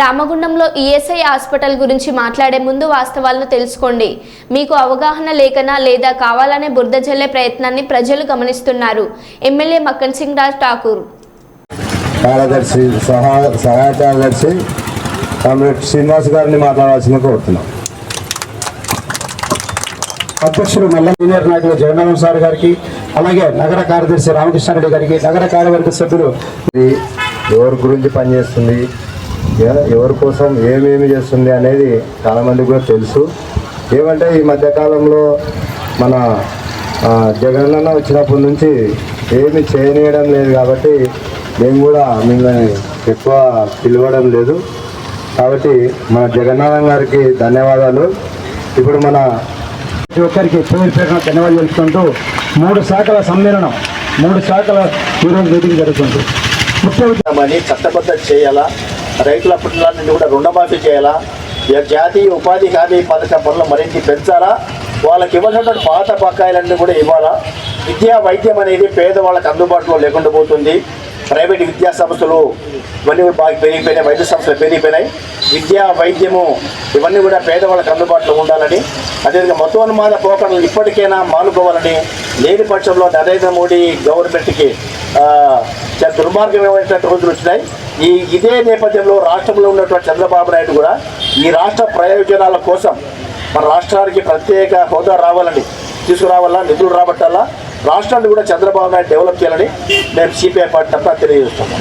రామగుండంలో ESI hospital గురించి మాట్లాడే ముందు వాస్తవాలను తెలుసుకోండి. మీకు అవగాహన లేకనా లేదా కావాలనే బురద జల్లే ప్రయత్నాన్ని ప్రజలు గమనిస్తున్నారు. ఎమ్మెల్యే మక్కన్ సింగ్ రాజ్ ఠాకూర్. కార్యదర్శి సహా సహాయ కార్యదర్శి శ్రీనివాస్ గారిని మాట్లాడాల్సిన కోరుతున్నాం. అధ్యక్షులు మల్ల సీనియర్ నాయకులు జగన్నాథం సార్ గారికి అలాగే నగర కార్యదర్శి రామకృష్ణారెడ్డి గారికి నగర కార్యవర్గ సభ్యులు. ఎవరి గురించి పనిచేస్తుంది. ఎవరి కోసం ఏమేమి చేస్తుంది అనేది చాలామందికి కూడా తెలుసు. ఏమంటే ఈ మధ్యకాలంలో మన జగనన్న వచ్చినప్పటి నుంచి ఏమి చేయనీయడం లేదు కాబట్టి మేము కూడా మిమ్మల్ని ఎక్కువ పిలవడం లేదు. కాబట్టి మన జగన్నాథన్ గారికి ధన్యవాదాలు. ఇప్పుడు మన ప్రతి ఒక్కరికి పేరు పేరున ధన్యవాదాలు తెలుసుకుంటూ మూడు శాఖల సమ్మేళనం మూడు శాఖల ఈరోజు మీటింగ్ జరుగుతుంది. ముఖ్యమంత్రి చట్టబద్ధ చేయాలా? రైతుల పుట్టిన నుండి కూడా రుణమాఫీ చేయాలా? జాతీయ ఉపాధి హామీ పథకం పనులు మరింత పెంచాలా? వాళ్ళకి ఇవ్వాల్సినటువంటి పాత బకాయిలన్నీ కూడా ఇవ్వాలా? విద్యా వైద్యం అనేది పేదవాళ్ళకి అందుబాటులో లేకుండా పోతుంది. ప్రైవేట్ విద్యా సంస్థలు ఇవన్నీ కూడా బాగా పెరిగిపోయినాయి వైద్య సంస్థలు పెరిగిపోయినాయి. విద్యా వైద్యము ఇవన్నీ కూడా పేదవాళ్ళకి అందుబాటులో ఉండాలని అదేవిధంగా మతోన్మాద పోకడలు ఇప్పటికైనా మానుకోవాలని లేని పక్షంలో నరేంద్ర మోడీ గవర్నమెంట్కి ఆ, చాలా రోజులు వచ్చినాయి. ఈ ఇదే నేపథ్యంలో రాష్ట్రంలో ఉన్నటువంటి చంద్రబాబు నాయుడు కూడా ఈ రాష్ట్ర ప్రయోజనాల కోసం మన రాష్ట్రానికి ప్రత్యేక హోదా రావాలని తీసుకురావాలా నిధులు రాబట్టాలా రాష్ట్రాన్ని కూడా చంద్రబాబు నాయుడు డెవలప్ చేయాలని మేము సిపిఐ పార్టీ తప్ప తెలియజేస్తున్నాం.